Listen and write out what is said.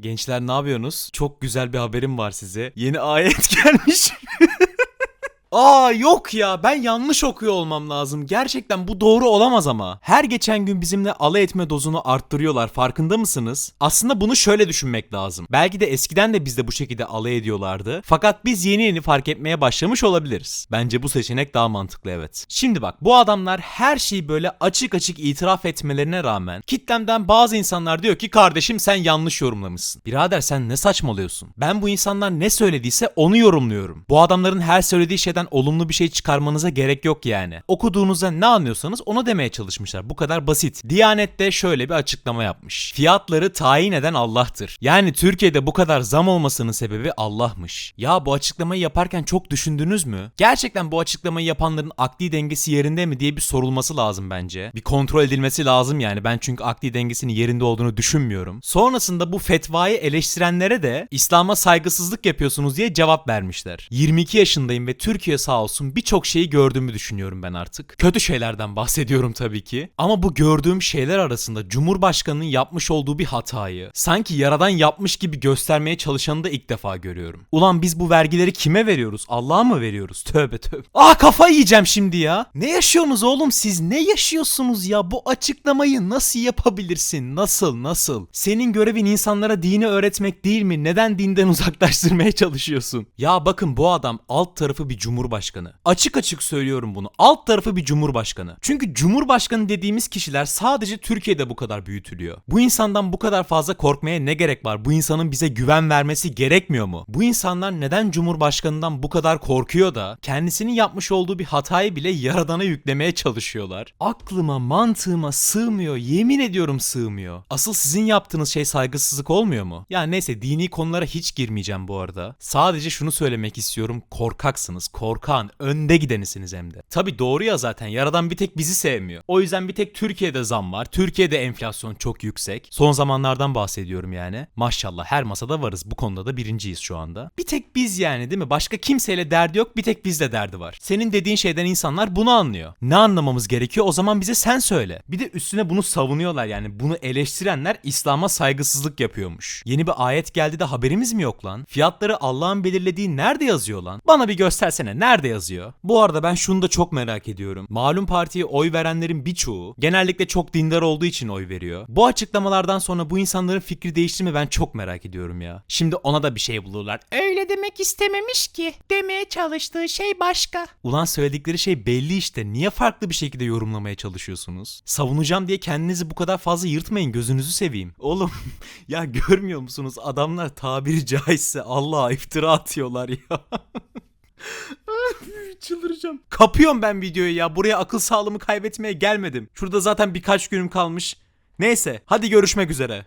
Gençler ne yapıyorsunuz? Çok güzel bir haberim var size. Yeni ayet gelmiş. Aa yok ya ben yanlış okuyor olmam lazım. Gerçekten bu doğru olamaz ama. Her geçen gün bizimle alay etme dozunu arttırıyorlar farkında mısınız? Aslında bunu şöyle düşünmek lazım. Belki de eskiden de bizde bu şekilde alay ediyorlardı. Fakat biz yeni yeni fark etmeye başlamış olabiliriz. Bence bu seçenek daha mantıklı evet. Şimdi bak bu adamlar her şeyi böyle açık açık itiraf etmelerine rağmen kitlemden bazı insanlar diyor ki kardeşim sen yanlış yorumlamışsın. Birader sen ne saçmalıyorsun? Ben bu insanlar ne söylediyse onu yorumluyorum. Bu adamların her söylediği şeyden olumlu bir şey çıkarmanıza gerek yok yani. Okuduğunuzda ne anlıyorsanız onu demeye çalışmışlar. Bu kadar basit. Diyanet de şöyle bir açıklama yapmış. Fiyatları tayin eden Allah'tır. Yani Türkiye'de bu kadar zam olmasının sebebi Allah'mış. Ya bu açıklamayı yaparken çok düşündünüz mü? Gerçekten bu açıklamayı yapanların akli dengesi yerinde mi diye bir sorulması lazım bence. Bir kontrol edilmesi lazım yani. Ben çünkü akli dengesinin yerinde olduğunu düşünmüyorum. Sonrasında bu fetvayı eleştirenlere de İslam'a saygısızlık yapıyorsunuz diye cevap vermişler. 22 yaşındayım ve Türkiye sağ olsun birçok şeyi gördüğümü düşünüyorum ben artık. Kötü şeylerden bahsediyorum tabii ki. Ama bu gördüğüm şeyler arasında Cumhurbaşkanı'nın yapmış olduğu bir hatayı sanki yaradan yapmış gibi göstermeye çalışanı da ilk defa görüyorum. Ulan biz bu vergileri kime veriyoruz? Allah'a mı veriyoruz? Tövbe tövbe. Aa kafa yiyeceğim şimdi ya. Ne yaşıyorsunuz oğlum siz? Ne yaşıyorsunuz ya? Bu açıklamayı nasıl yapabilirsin? Nasıl? Nasıl? Senin görevin insanlara dini öğretmek değil mi? Neden dinden uzaklaştırmaya çalışıyorsun? Ya bakın bu adam alt tarafı bir cumhurbaşkanı. Açık açık söylüyorum bunu. Alt tarafı bir cumhurbaşkanı. Çünkü cumhurbaşkanı dediğimiz kişiler sadece Türkiye'de bu kadar büyütülüyor. Bu insandan bu kadar fazla korkmaya ne gerek var? Bu insanın bize güven vermesi gerekmiyor mu? Bu insanlar neden cumhurbaşkanından bu kadar korkuyor da kendisinin yapmış olduğu bir hatayı bile yaradana yüklemeye çalışıyorlar? Aklıma, mantığıma sığmıyor. Yemin ediyorum sığmıyor. Asıl sizin yaptığınız şey saygısızlık olmuyor mu? Ya neyse dini konulara hiç girmeyeceğim bu arada. Sadece şunu söylemek istiyorum. Korkaksınız. Korkan. Önde gidenisiniz hem de. Tabi doğru ya zaten. Yaradan bir tek bizi sevmiyor. O yüzden bir tek Türkiye'de zam var. Türkiye'de enflasyon çok yüksek. Son zamanlardan bahsediyorum yani. Maşallah her masada varız. Bu konuda da birinciyiz şu anda. Bir tek biz yani değil mi? Başka kimseyle derdi yok. Bir tek bizde derdi var. Senin dediğin şeyden insanlar bunu anlıyor. Ne anlamamız gerekiyor? O zaman bize sen söyle. Bir de üstüne bunu savunuyorlar yani. Bunu eleştirenler İslam'a saygısızlık yapıyormuş. Yeni bir ayet geldi de haberimiz mi yok lan? Fiyatları Allah'ın belirlediği nerede yazıyor lan? Bana bir göstersene nerede yazıyor? Bu arada ben şunu da çok merak ediyorum. Malum partiye oy verenlerin birçoğu genellikle çok dindar olduğu için oy veriyor. Bu açıklamalardan sonra bu insanların fikri değişti mi ben çok merak ediyorum ya. Şimdi ona da bir şey bulurlar. Öyle demek istememiş ki. Demeye çalıştığı şey başka. Ulan söyledikleri şey belli işte. Niye farklı bir şekilde yorumlamaya çalışıyorsunuz? Savunacağım diye kendinizi bu kadar fazla yırtmayın. Gözünüzü seveyim. Oğlum ya görmüyor musunuz? Adamlar tabiri caizse Allah'a iftira atıyorlar ya. Çıldıracağım. Kapıyorum ben videoyu ya. Buraya akıl sağlığımı kaybetmeye gelmedim. Şurada zaten birkaç günüm kalmış. Neyse hadi görüşmek üzere.